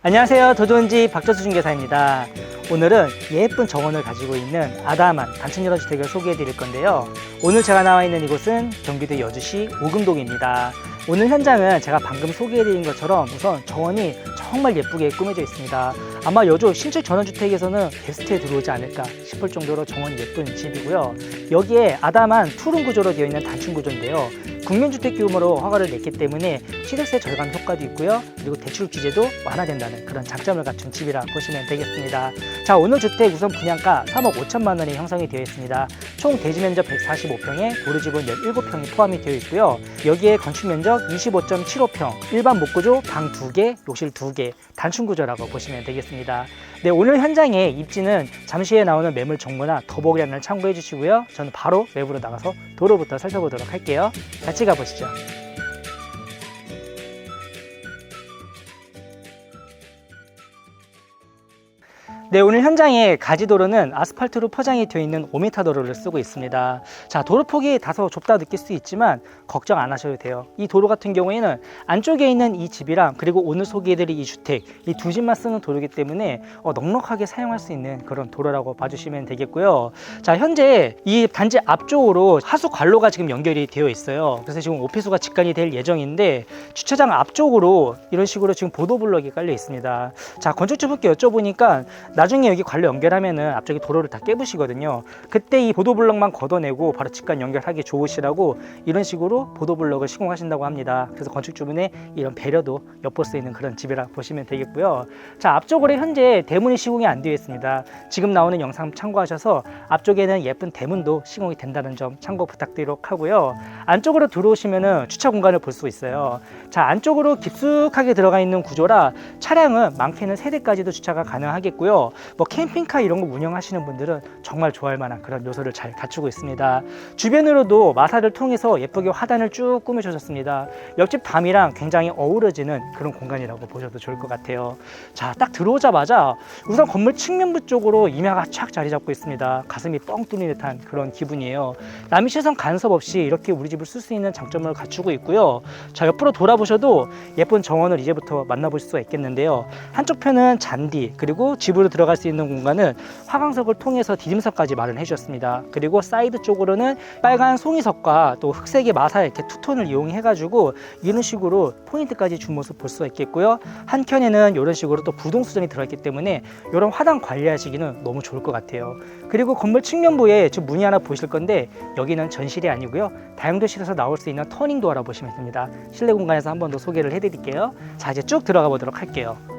안녕하세요. 도전지 박저수 중개사입니다. 오늘은 예쁜 정원을 가지고 있는 아담한 단층 연화주택을 소개해 드릴 건데요. 오늘 제가 나와 있는 이곳은 경기도 여주시 오금동입니다. 오늘 현장은 제가 방금 소개해 드린 것처럼 우선 정원이 정말 예쁘게 꾸며져 있습니다. 아마 여주 신축 전원주택에서는 베스트에 들어오지 않을까 싶을 정도로 정원이 예쁜 집이고요. 여기에 아담한 투룸 구조로 되어 있는 단층 구조인데요. 국민주택 규모로 허가를 냈기 때문에 취득세 절감 효과도 있고요. 그리고 대출 규제도 완화된다는 그런 장점을 갖춘 집이라 보시면 되겠습니다. 자, 오늘 주택 우선 분양가 3억 5천만 원에 형성이 되어 있습니다. 총 대지 면적 145평에 고르지분 17평이 포함이 되어 있고요. 여기에 건축 면적 25.75평, 일반 목구조 방 2개, 욕실 2개, 단층 구조라고 보시면 되겠습니다. 네, 오늘 현장의 입지는 잠시 후에 나오는 매물 정보나 더보기란을 참고해 주시고요. 저는 바로 외부로 나가서 도로부터 살펴보도록 할게요. 같이 가보시죠. 네, 오늘 현장에 가지도로는 아스팔트로 포장이 되어 있는 5m 도로를 쓰고 있습니다. 자, 도로 폭이 다소 좁다 느낄 수 있지만 걱정 안 하셔도 돼요. 이 도로 같은 경우에는 안쪽에 있는 이 집이랑 그리고 오늘 소개해드릴 이 주택, 이 두 집만 쓰는 도로이기 때문에 어, 넉넉하게 사용할 수 있는 그런 도로라고 봐주시면 되겠고요. 자, 현재 이 단지 앞쪽으로 하수 관로가 지금 연결이 되어 있어요. 그래서 지금 오피스가 직관이 될 예정인데 주차장 앞쪽으로 이런 식으로 지금 보도블럭이 깔려 있습니다. 자, 건축주분께 여쭤보니까 나중에 여기 관로 연결하면은 앞쪽에 도로를 다 깨부시거든요. 그때 이 보도블럭만 걷어내고 바로 직관 연결하기 좋으시라고 이런 식으로 보도블럭을 시공하신다고 합니다. 그래서 건축주분의 이런 배려도 엿볼 수 있는 그런 집이라 보시면 되겠고요. 자, 앞쪽으로 현재 대문이 시공이 안 되어 있습니다. 지금 나오는 영상 참고하셔서 앞쪽에는 예쁜 대문도 시공이 된다는 점 참고 부탁드리도록 하고요. 안쪽으로 들어오시면은 주차 공간을 볼 수 있어요. 자, 안쪽으로 깊숙하게 들어가 있는 구조라 차량은 많게는 세 대까지도 주차가 가능하겠고요. 뭐 캠핑카 이런 거 운영하시는 분들은 정말 좋아할 만한 그런 요소를 잘 갖추고 있습니다. 주변으로도 마사를 통해서 예쁘게 화단을 쭉 꾸며주셨습니다. 옆집 담이랑 굉장히 어우러지는 그런 공간이라고 보셔도 좋을 것 같아요. 자, 딱 들어오자마자 우선 건물 측면부 쪽으로 임야가 촥 자리 잡고 있습니다. 가슴이 뻥 뚫린 듯한 그런 기분이에요. 남의 시선 간섭 없이 이렇게 우리 집을 쓸 수 있는 장점을 갖추고 있고요. 자, 옆으로 돌아보셔도 예쁜 정원을 이제부터 만나보실 수가 있겠는데요. 한쪽 편은 잔디, 그리고 집으로 들어 갈 수 있는 공간은 화강석을 통해서 디딤석까지 마련해 주셨습니다. 그리고 사이드 쪽으로는 빨간 송이석과 또 흑색의 마사 이렇게 투톤을 이용해 가지고 이런 식으로 포인트까지 준 모습 볼 수가 있겠고요. 한 켠에는 이런 식으로 또 부동 수전이 들어있기 때문에 이런 화단 관리하시기는 너무 좋을 것 같아요. 그리고 건물 측면부에 지금 문이 하나 보실 건데 여기는 전실이 아니고요. 다용도실에서 나올 수 있는 터닝 도어라 보시면 됩니다. 실내 공간에서 한 번 더 소개를 해드릴게요. 자 이제 쭉 들어가 보도록 할게요.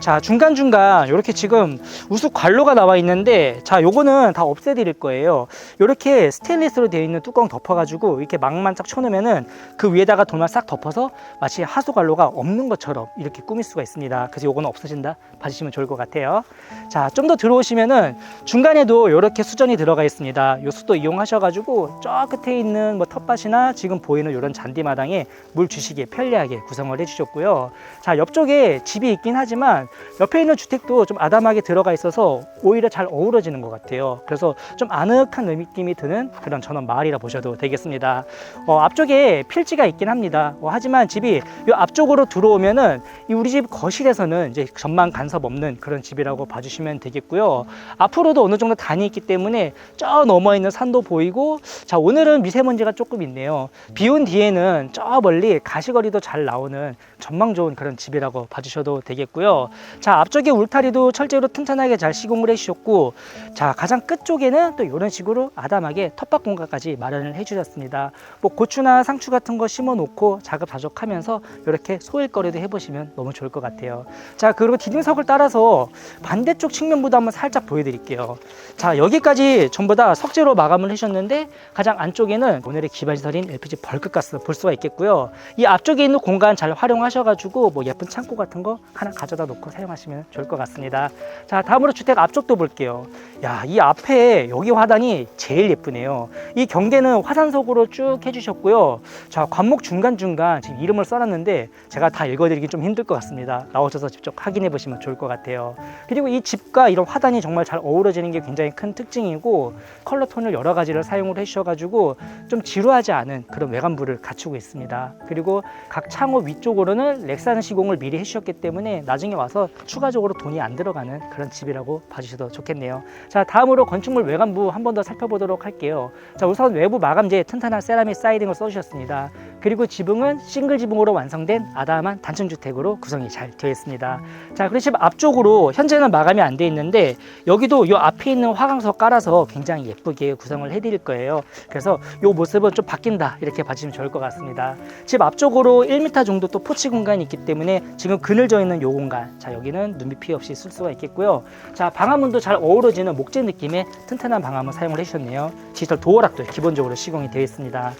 자 중간중간 이렇게 지금 우수 관로가 나와 있는데 자 요거는 다 없애 드릴 거예요. 이렇게 스테인리스로 되어 있는 뚜껑 덮어 가지고 이렇게 막만 쫙 쳐놓으면은 그 위에다가 돌만 싹 덮어서 마치 하수 관로가 없는 것처럼 이렇게 꾸밀 수가 있습니다. 그래서 요거는 없어진다. 봐주시면 좋을 것 같아요. 자 좀 더 들어오시면은 중간에도 이렇게 수전이 들어가 있습니다. 요 수도 이용하셔 가지고 저 끝에 있는 뭐 텃밭이나 지금 보이는 이런 잔디마당에 물 주시기에 편리하게 구성을 해 주셨고요. 자 옆쪽에 집이 있긴 하지만 옆에 있는 주택도 좀 아담하게 들어가 있어서 오히려 잘 어우러지는 것 같아요. 그래서 좀 아늑한 느낌이 드는 그런 전원 마을이라 보셔도 되겠습니다. 어, 앞쪽에 필지가 있긴 합니다. 어, 하지만 집이 이 앞쪽으로 들어오면은 이 우리 집 거실에서는 이제 전망 간섭 없는 그런 집이라고 봐주시면 되겠고요. 앞으로도 어느 정도 단이 있기 때문에 저 넘어 있는 산도 보이고 자 오늘은 미세먼지가 조금 있네요. 비온 뒤에는 저 멀리 가시거리도 잘 나오는 전망 좋은 그런 집이라고 봐주셔도 되겠고요. 자 앞쪽에 울타리도 철제로 튼튼하게 잘 시공을 해주셨고 자 가장 끝 쪽에는 또 이런 식으로 아담하게 텃밭 공간까지 마련을 해주셨습니다. 뭐 고추나 상추 같은 거 심어 놓고 자급자족하면서 이렇게 소일거리도 해보시면 너무 좋을 것 같아요. 자 그리고 디딤석을 따라서 반대쪽 측면부도 한번 살짝 보여드릴게요. 자 여기까지 전부 다 석재로 마감을 해주셨는데 가장 안쪽에는 오늘의 기반시설인 LPG 벌크가스 볼 수가 있겠고요. 이 앞쪽에 있는 공간 잘 활용하 셔가지고 뭐 예쁜 창고 같은 거 하나 가져다 놓고 사용하시면 좋을 것 같습니다. 자, 다음으로 주택 앞쪽도 볼게요. 야, 이 앞에 여기 화단이 제일 예쁘네요. 이 경계는 화산석으로 쭉 해주셨고요. 자, 관목 중간중간 지금 이름을 써놨는데 제가 다 읽어드리기 좀 힘들 것 같습니다. 나오셔서 직접 확인해 보시면 좋을 것 같아요. 그리고 이 집과 이런 화단이 정말 잘 어우러지는 게 굉장히 큰 특징이고 컬러 톤을 여러 가지를 사용을 해주셔가지고 좀 지루하지 않은 그런 외관부를 갖추고 있습니다. 그리고 각 창호 위쪽으로는 이거는 렉사는 시공을 미리 해주셨기 때문에 나중에 와서 추가적으로 돈이 안 들어가는 그런 집이라고 봐주셔도 좋겠네요. 자, 다음으로 건축물 외관부 한 번 더 살펴보도록 할게요. 자, 우선 외부 마감재에 튼튼한 세라믹 사이딩을 써주셨습니다. 그리고 지붕은 싱글 지붕으로 완성된 아담한 단층 주택으로 구성이 잘 되어 있습니다. 자, 그리고 집 앞쪽으로 현재는 마감이 안 돼 있는데 여기도 이 앞에 있는 화강석 깔아서 굉장히 예쁘게 구성을 해드릴 거예요. 그래서 이 모습은 좀 바뀐다 이렇게 봐주시면 좋을 것 같습니다. 집 앞쪽으로 1m 정도 또 포치 공간이 있기 때문에 지금 그늘져 있는 이 공간, 자 여기는 눈비 피해 없이 쓸 수가 있겠고요. 자 방화문도 잘 어우러지는 목재 느낌의 튼튼한 방화문 사용을 해주셨네요. 디지털 도어락도 기본적으로 시공이 되어 있습니다.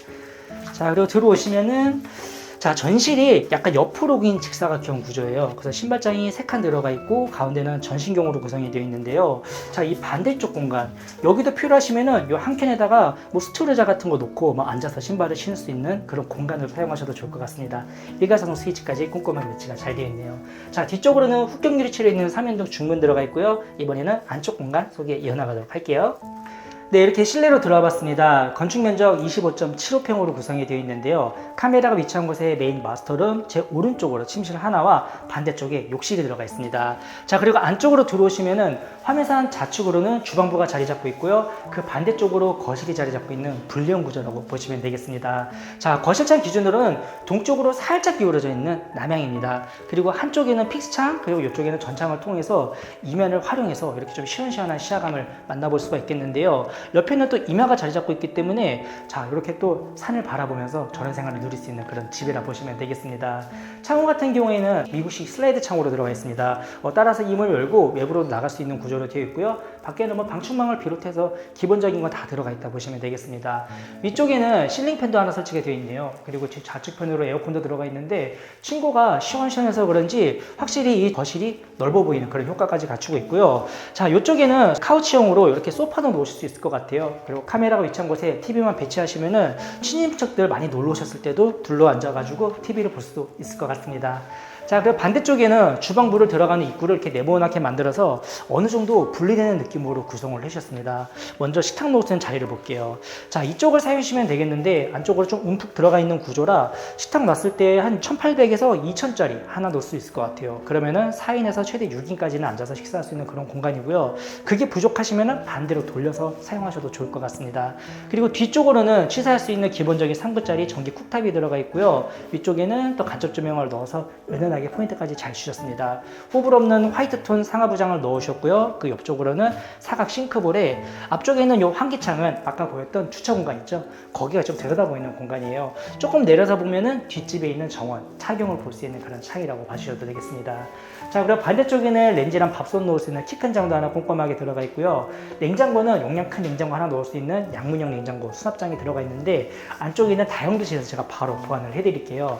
자 그리고 들어오시면은 자 전실이 약간 옆으로 긴 직사각형 구조예요. 그래서 신발장이 세 칸 들어가 있고 가운데는 전신경으로 구성이 되어 있는데요. 자 이 반대쪽 공간 여기도 필요하시면은 이 한 켠에다가 뭐 스토레자 같은 거 놓고 뭐 앉아서 신발을 신을 수 있는 그런 공간을 사용하셔도 좋을 것 같습니다. 일가사성 스위치까지 꼼꼼하게 배치가 잘 되어 있네요. 자 뒤쪽으로는 흑경 유리칠에 있는 3연동 중문 들어가 있고요. 이번에는 안쪽 공간 소개 이어나가도록 할게요. 네, 이렇게 실내로 들어와 봤습니다. 건축 면적 25.75평으로 구성이 되어 있는데요. 카메라가 위치한 곳에 메인 마스터룸 제 오른쪽으로 침실 하나와 반대쪽에 욕실이 들어가 있습니다. 자, 그리고 안쪽으로 들어오시면은 화면상 좌측으로는 주방부가 자리 잡고 있고요. 그 반대쪽으로 거실이 자리 잡고 있는 불리형 구조라고 보시면 되겠습니다. 자, 거실창 기준으로는 동쪽으로 살짝 기울어져 있는 남향입니다. 그리고 한쪽에는 픽스창, 그리고 이쪽에는 전창을 통해서 이면을 활용해서 이렇게 좀 시원시원한 시야감을 만나볼 수가 있겠는데요. 옆에는 또 임야가 자리 잡고 있기 때문에 자 이렇게 또 산을 바라보면서 저런 생활을 누릴 수 있는 그런 집이라 보시면 되겠습니다. 창호 같은 경우에는 미국식 슬라이드 창호로 들어가 있습니다. 어, 따라서 이문을 열고 외부로 나갈 수 있는 구조로 되어 있고요. 밖에는 뭐 방충망을 비롯해서 기본적인 건 다 들어가 있다 보시면 되겠습니다. 위쪽에는 실링팬도 하나 설치가 되어 있네요. 그리고 제 좌측편으로 에어컨도 들어가 있는데 친구가 시원시원해서 그런지 확실히 이 거실이 넓어 보이는 그런 효과까지 갖추고 있고요. 자, 이쪽에는 카우치형으로 이렇게 소파도 놓으실 수 있을 것 같아요. 그리고 카메라가 위치한 곳에 TV만 배치하시면은 친인척들 많이 놀러 오셨을 때도 둘러 앉아가지고 TV를 볼 수도 있을 것 같습니다. 자, 그 반대쪽에는 주방부를 들어가는 입구를 이렇게 네모나게 만들어서 어느 정도 분리되는 느낌으로 구성을 해주셨습니다. 먼저 식탁 놓으는 자리를 볼게요. 자, 이쪽을 사용하시면 되겠는데 안쪽으로 좀 움푹 들어가 있는 구조라 식탁 놨을 때 한 1800에서 2000짜리 하나 놓을 수 있을 것 같아요. 그러면은 4인에서 최대 6인까지는 앉아서 식사할 수 있는 그런 공간이고요. 그게 부족하시면은 반대로 돌려서 사용하셔도 좋을 것 같습니다. 그리고 뒤쪽으로는 취사할 수 있는 기본적인 3구짜리 전기 쿡탑이 들어가 있고요. 위쪽에는 또 간접 조명을 넣어서 은은하게 포인트까지 잘 주셨습니다. 호불 없는 화이트 톤 상하부장을 넣으셨고요. 그 옆쪽으로는 사각 싱크볼에 앞쪽에 있는 이 환기창은 아까 보였던 주차 공간 있죠? 거기가 좀 들여다 보이는 공간이에요. 조금 내려서 보면은 뒷집에 있는 정원, 착용을 볼 수 있는 그런 창이라고 봐주셔도 되겠습니다. 자, 그리고 반대쪽에는 렌즈랑 밥솥 놓을 수 있는 키 큰 장도 하나 꼼꼼하게 들어가 있고요. 냉장고는 용량 큰 냉장고 하나 넣을 수 있는 양문형 냉장고 수납장이 들어가 있는데 안쪽에 있는 다용도실에서 제가 바로 보완을 해드릴게요.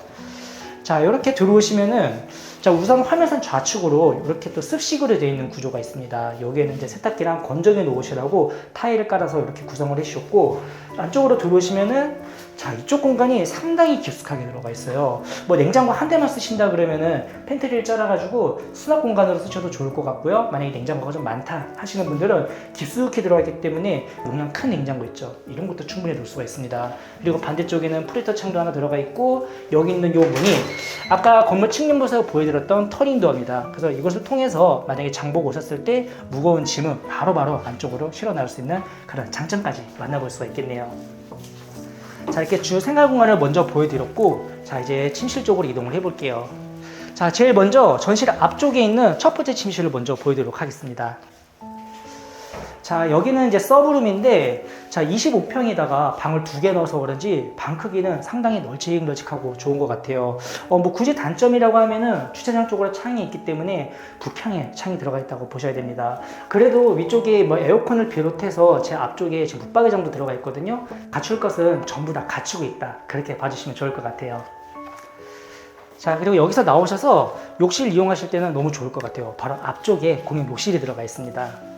자 이렇게 들어오시면은 자 우선 화면선 좌측으로 이렇게 또 습식으로 되어 있는 구조가 있습니다. 여기에는 이제 세탁기랑 건조기 놓으시라고 타일을 깔아서 이렇게 구성을 해주셨고 안쪽으로 들어오시면은 자 이쪽 공간이 상당히 깊숙하게 들어가 있어요. 뭐 냉장고 한 대만 쓰신다 그러면은 팬트리를 잘라가지고 수납 공간으로 쓰셔도 좋을 것 같고요. 만약에 냉장고가 좀 많다 하시는 분들은 깊숙이 들어가 있기 때문에 용량 큰 냉장고 있죠. 이런 것도 충분히 놓을 수가 있습니다. 그리고 반대쪽에는 프리터 창도 하나 들어가 있고 여기 있는 요 문이 아까 건물 측면부에서 보여드렸 던 터닝 도어입니다. 그래서 이것을 통해서 만약에 장보고 오셨을 때 무거운 짐은 바로 바로 안쪽으로 실어 나올 수 있는 그런 장점까지 만나볼 수가 있겠네요. 자 이렇게 주 생활 공간을 먼저 보여드렸고 자 이제 침실 쪽으로 이동을 해볼게요. 자 제일 먼저 전실 앞쪽에 있는 첫 번째 침실을 먼저 보여드리도록 하겠습니다 자 여기는 이제 서브룸인데 자 25평에다가 방을 두 개 넣어서 그런지 방 크기는 상당히 널찍널찍하고 좋은 것 같아요. 어, 뭐 굳이 단점이라고 하면은 주차장 쪽으로 창이 있기 때문에 부평에 창이 들어가 있다고 보셔야 됩니다. 그래도 위쪽에 뭐 에어컨을 비롯해서 제 앞쪽에 지금 붙박이장도 들어가 있거든요. 갖출 것은 전부 다 갖추고 있다. 그렇게 봐주시면 좋을 것 같아요. 자 그리고 여기서 나오셔서 욕실 이용하실 때는 너무 좋을 것 같아요. 바로 앞쪽에 공용 욕실이 들어가 있습니다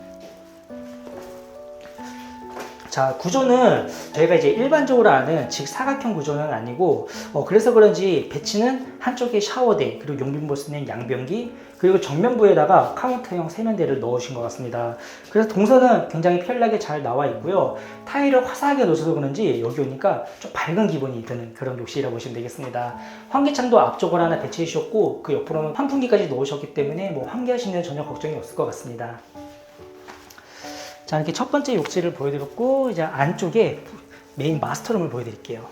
자, 구조는 저희가 이제 일반적으로 아는 직사각형 구조는 아니고, 어, 그래서 그런지 배치는 한쪽에 샤워대, 그리고 용빈볼 수 있는 양변기, 그리고 정면부에다가 카운터형 세면대를 넣으신 것 같습니다. 그래서 동선은 굉장히 편리하게 잘 나와 있고요. 타일을 화사하게 넣어서 그런지 여기 오니까 좀 밝은 기분이 드는 그런 욕실이라고 보시면 되겠습니다. 환기창도 앞쪽으로 하나 배치해 주셨고, 그 옆으로는 환풍기까지 넣으셨기 때문에 뭐 환기하시는 전혀 걱정이 없을 것 같습니다. 자 이렇게 첫 번째 욕실을 보여드렸고 이제 안쪽에 메인 마스터룸을 보여드릴게요.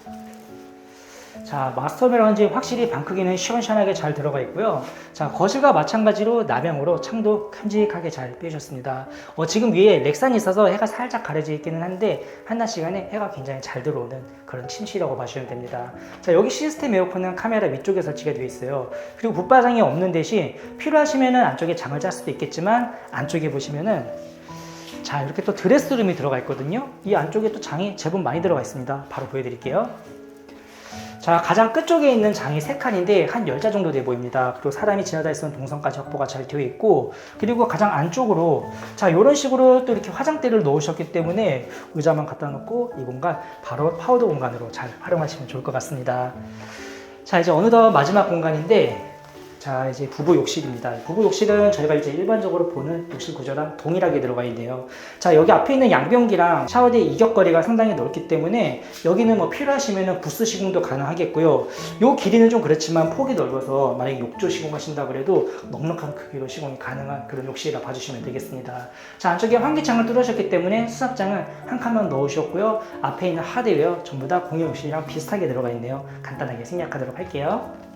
자 마스터룸이라든지 확실히 방 크기는 시원시원하게 잘 들어가 있고요. 자 거실과 마찬가지로 남향으로 창도 큼직하게 잘 빼주셨습니다. 어, 지금 위에 렉산이 있어서 해가 살짝 가려져 있기는 한데 한낮 시간에 해가 굉장히 잘 들어오는 그런 침실이라고 봐주시면 됩니다. 자 여기 시스템 에어컨은 카메라 위쪽에 설치가 되어 있어요. 그리고 붙바장이 없는 대신 필요하시면은 안쪽에 장을 짤 수도 있겠지만 안쪽에 보시면은 자 이렇게 또 드레스룸이 들어가 있거든요. 이 안쪽에 또 장이 제법 많이 들어가 있습니다. 바로 보여드릴게요. 자 가장 끝쪽에 있는 장이 3칸인데 한 10자 정도 돼 보입니다. 그리고 사람이 지나다 있는 동선까지 확보가 잘 되어 있고 그리고 가장 안쪽으로 자 이런 식으로 또 이렇게 화장대를 넣으셨기 때문에 의자만 갖다 놓고 이 공간 바로 파우더 공간으로 잘 활용하시면 좋을 것 같습니다. 자 이제 어느덧 마지막 공간인데 자 이제 부부 욕실입니다. 부부 욕실은 저희가 이제 일반적으로 보는 욕실 구조랑 동일하게 들어가 있네요. 자 여기 앞에 있는 양변기랑 샤워대 이격거리가 상당히 넓기 때문에 여기는 뭐 필요하시면은 부스 시공도 가능하겠고요. 요 길이는 좀 그렇지만 폭이 넓어서 만약에 욕조 시공하신다 그래도 넉넉한 크기로 시공이 가능한 그런 욕실이라 봐주시면 되겠습니다. 자 안쪽에 환기창을 뚫으셨기 때문에 수납장은 한 칸만 넣으셨고요. 앞에 있는 하드웨어 전부 다 공용 욕실이랑 비슷하게 들어가 있네요. 간단하게 생략하도록 할게요.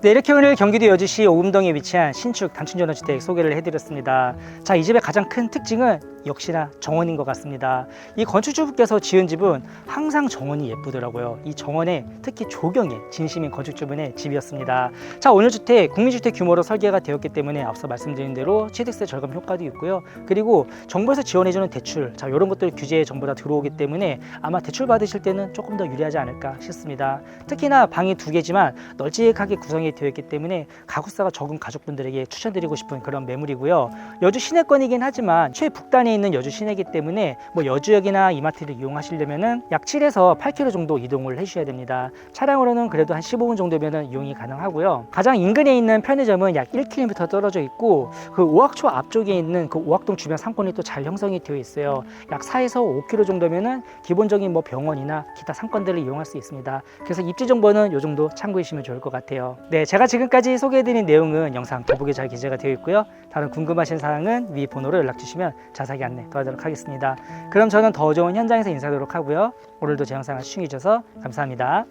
네, 이렇게 오늘 경기도 여주시 오금동에 위치한 신축 단층전원주택 소개를 해드렸습니다. 자, 이 집의 가장 큰 특징은 역시나 정원인 것 같습니다. 이 건축주분께서 지은 집은 항상 정원이 예쁘더라고요. 이 정원에 특히 조경에 진심인 건축주분의 집이었습니다. 자, 오늘 주택 국민주택 규모로 설계가 되었기 때문에 앞서 말씀드린 대로 취득세 절감 효과도 있고요. 그리고 정부에서 지원해주는 대출, 자, 이런 것들 규제에 전부 다 들어오기 때문에 아마 대출 받으실 때는 조금 더 유리하지 않을까 싶습니다. 특히나 방이 두 개지만 널찍하게 구성이 되어 있기 때문에 가구사가 적은 가족분들에게 추천드리고 싶은 그런 매물이고요. 여주 시내권이긴 하지만 최북단에 있는 여주 시내이기 때문에 뭐 여주역이나 이마트를 이용하시려면은 약 7에서 8km 정도 이동을 해주셔야 됩니다. 차량으로는 그래도 한 15분 정도면은 이용이 가능하고요. 가장 인근에 있는 편의점은 약 1km 떨어져 있고 그 오학초 앞쪽에 있는 그 오학동 주변 상권이 또 잘 형성이 되어 있어요. 약 4에서 5km 정도면은 기본적인 뭐 병원이나 기타 상권들을 이용할 수 있습니다. 그래서 입지 정보는 이 정도 참고해 주시면 좋을 것 같아요. 네, 제가 지금까지 소개해드린 내용은 영상 더보기 잘 기재가 되어 있고요. 다른 궁금하신 사항은 위 번호로 연락 주시면 자세하게 안내 도와드리도록 하겠습니다. 그럼 저는 더 좋은 현장에서 인사하도록 하고요. 오늘도 제 영상을 시청해 주셔서 감사합니다.